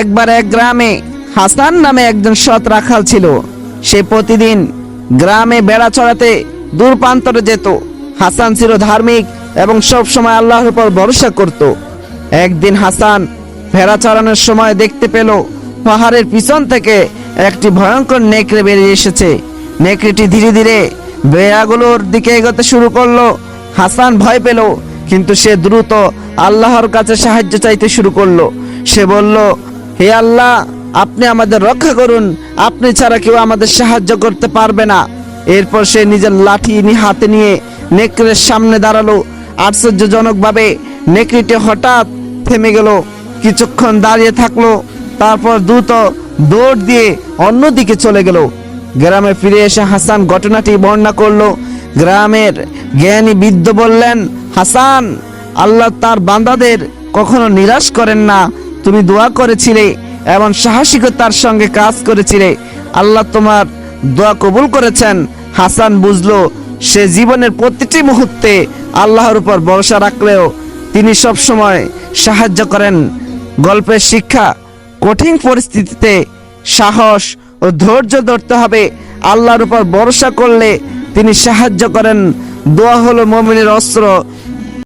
একবার এক গ্রামে হাসান নামে একজন সৎ রাখাল ছিল। সে প্রতিদিন গ্রামে বেড়া চড়াতে দূর প্রান্তরে যেত। হাসান ছিল ধার্মিক এবং সব সময় আল্লাহর উপর ভরসা করত। একদিন হাসান ভেড়া চড়ানোর সময় দেখতে পেল পাহাড়ের পিছন থেকে একটি ভয়ঙ্কর নেকড়ে বেরিয়ে এসেছে। নেকড়েটি ধীরে ধীরে বেড়াগুলোর দিকে এগোতে শুরু করল। হাসান ভয় পেল, কিন্তু সে দ্রুত আল্লাহর কাছে সাহায্য চাইতে শুরু করল। সে বলল হে আল্লাহ, আপনি আমাদের রক্ষা করুন। আপনি ছাড়া কেউ আমাদের সাহায্য করতে পারবে না। এরপর সে নিজের লাঠি হাতে নিয়ে নেকড়ের সামনে দাঁড়াল। আশ্চর্যজনকভাবে নেকড়িটি হঠাৎ থেমে গেল, কিছুক্ষণ দাঁড়িয়ে থাকল, তারপর দ্রুত দৌড় দিয়ে অন্যদিকে চলে গেল। গ্রামে ফিরে এসে হাসান ঘটনাটি বর্ণনা করল। গ্রামের জ্ঞানী বৃদ্ধ বললেন, হাসান, আল্লাহ তার বান্দাদের কখনো নিরাশ করেন না। তুমি দোয়া করেছিলে এবং সাহসিকতার সঙ্গে কাজ করেছিলে। আল্লাহ তোমার দোয়া কবুল করেছেন। হাসান বুঝলো, সে জীবনের প্রতিটি মুহূর্তে আল্লাহর উপর ভরসা রাখলেও তিনি সব সময় সাহায্য করেন। গল্পের শিক্ষা, কঠিন পরিস্থিতিতে সাহস ও ধৈর্য ধরতে হবে। আল্লাহর উপর ভরসা করলে তিনি সাহায্য করেন। দোয়া হলো মমিনের অস্ত্র